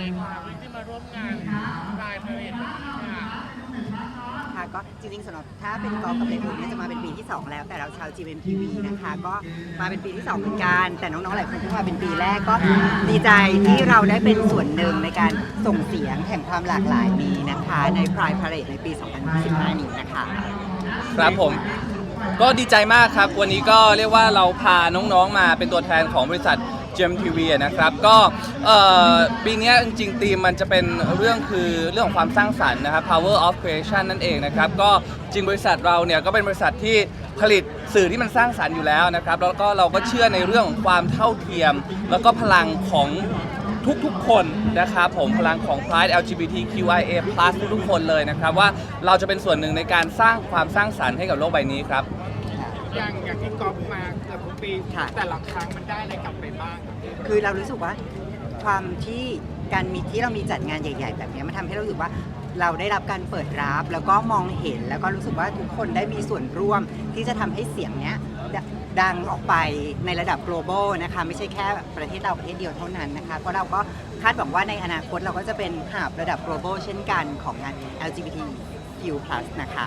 ที่มาร่วมงานรายเรดวันนี้ค่ะค่ะก็จริงๆสำหรับถ้าเป็นกอล์ฟกับเลบุญเนี่ยจะมาเป็นปีที่ 2 แล้วแต่เราชาว GMTV นะคะ ก็มาเป็นปีที่ 2 เหมือนกัน แต่น้องๆหลายคนที่มาเป็นปีแรกก็ดีใจที่เราได้เป็นส่วนหนึ่งในการส่งเสียงแห่งความหลากหลายนี้นะคะ ใน Pride Parade ในปี 2015 นี้นะคะ ครับผมก็ดีใจมากครับ วันนี้ก็เรียกว่าเราพาน้องๆมาเป็นตัวแทนของบริษัท GMTV นะครับก็ปีนี้จริงๆธีมมันจะเป็นเรื่องคือเรื่องของความสร้างสรรค์นะครับ power of creation นั่นเองนะครับ ก็จริงบริษัทเราเนี่ยก็เป็นบริษัทที่ผลิตสื่อที่มันสร้างสรรค์อยู่แล้วนะครับ แล้วก็เราก็เชื่อในเรื่องของความเท่าเทียม แล้วก็พลังของทุกๆ คนนะครับผมพลังของ Pride LGBTQIA+ ทุกๆคนเลยนะครับ ว่าเราจะเป็นส่วนหนึ่งในการสร้างความสร้างสรรค์ให้กับโลกใบนี้ครับ อย่างอย่างที่กอล์ฟมาเกือบทุกปีค่ะ แต่ละครั้งมันได้อะไรกลับไปบ้างครับพี่คือเรารู้สึกว่าความที่การมีที่เรามีจัดงานใหญ่ ๆ แบบเนี้ยมันทำให้เรารู้สึกว่าเราได้รับการเปิดรับ แล้วก็มองเห็นแล้วก็รู้สึกว่าทุกคนได้มีส่วนร่วมที่จะทำให้เสียงเนี้ยดดังออกไปในระดับ global นะคะไม่ใช่แค่ประเทศเราประเทศเดียวเท่านั้นนะคะเพราะเราก็คาดหวังว่าในอนาคตเราก็จะเป็นหาบระดับ global เช่นกันของงาน LGBTQ+ นะคะ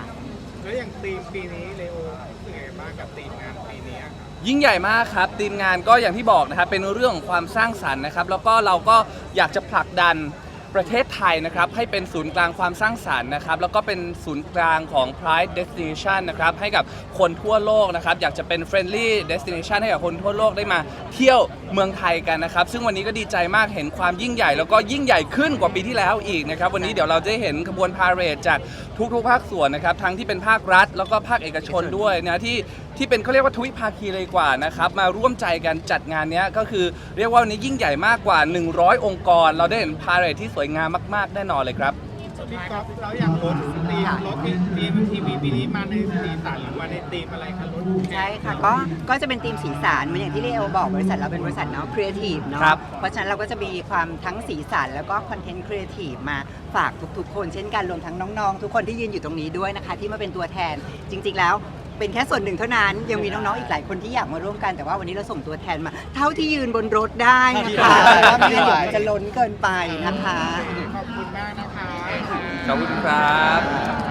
แล้วอย่างธีมปีนี้เลโอรู้สึกยังไงบ้างกับธีมงานปีนี้ครับยิ่งใหญ่มากครับทีมงานก็อย่างที่บอกนะครับเป็นเรื่องของความสร้างสรรค์นะครับแล้วก็เราก็อยากจะผลักดัน ประเทศไทยนะครับให้เป็นศูนย์กลางความสร้างสรรค์นะครับแล้วก็เป็นศูนย์กลางของ Pride Destination นะครับให้กับคนทั่วโลกนะครับอยากจะเป็น Friendly Destination ให้กับคนทั่วโลกได้มาเที่ยวเมืองไทยกันนะครับซึ่งวันนี้ก็ดีใจมากเห็นความยิ่งใหญ่ แล้วก็ยิ่งใหญ่ขึ้นกว่าปีที่แล้วอีกนะครับวันนี้เดี๋ยวเราจะเห็นขบวนพาเหรดจากทุกๆ ภาคส่วนนะครับทั้งที่เป็นภาครัฐ แล้วก็ภาคเอกชนด้วยนะที่ที่เป็นเขาเรียกว่าทวิภาคีเลยกว่านะครับมาร่วมใจกันจัดงานนี้ก็คือเรียกว่าวันนี้ยิ่งใหญ่มากกว่า 100 องค์กร เราได้เห็นพาเหรดที่สวยงามมาก ๆ แน่นอนเลยครับพี่กอล์ฟแล้วอย่างรถธีมรถที่ทีมทีวีปีนี้มาในสีสันหรือมาในธีมอะไรคะรถใช่ค่ะก็ก็จะเป็นทีมสีสันเหมือนอย่างที่เลโอบอกบริษัทเราเป็นบริษัทเนาะครีเอทีฟเนาะครับ เพราะฉะนั้นเราก็จะมีความทั้งสีสันแล้วก็คอนเทนต์ครีเอทีฟมาฝากทุกๆ คนเช่นกันรวมทั้งน้องๆ ทุกคนที่ยืนอยู่ตรงนี้ด้วยนะคะ ที่มาเป็นตัวแทนจริง ๆ แล้ว เป็นแค่ส่วนหนึ่งเท่านั้น ยังมีน้องๆอีกหลายคนที่อยากมาร่วมกันแต่ว่าวันนี้เราส่งตัวแทนมา เท่าที่ยืนบนรถได้นะคะเพราะไม่งั้นเดี๋ยวมันจะล้นเกินไปนะคะ ขอบคุณมากนะคะ ขอบคุณครับ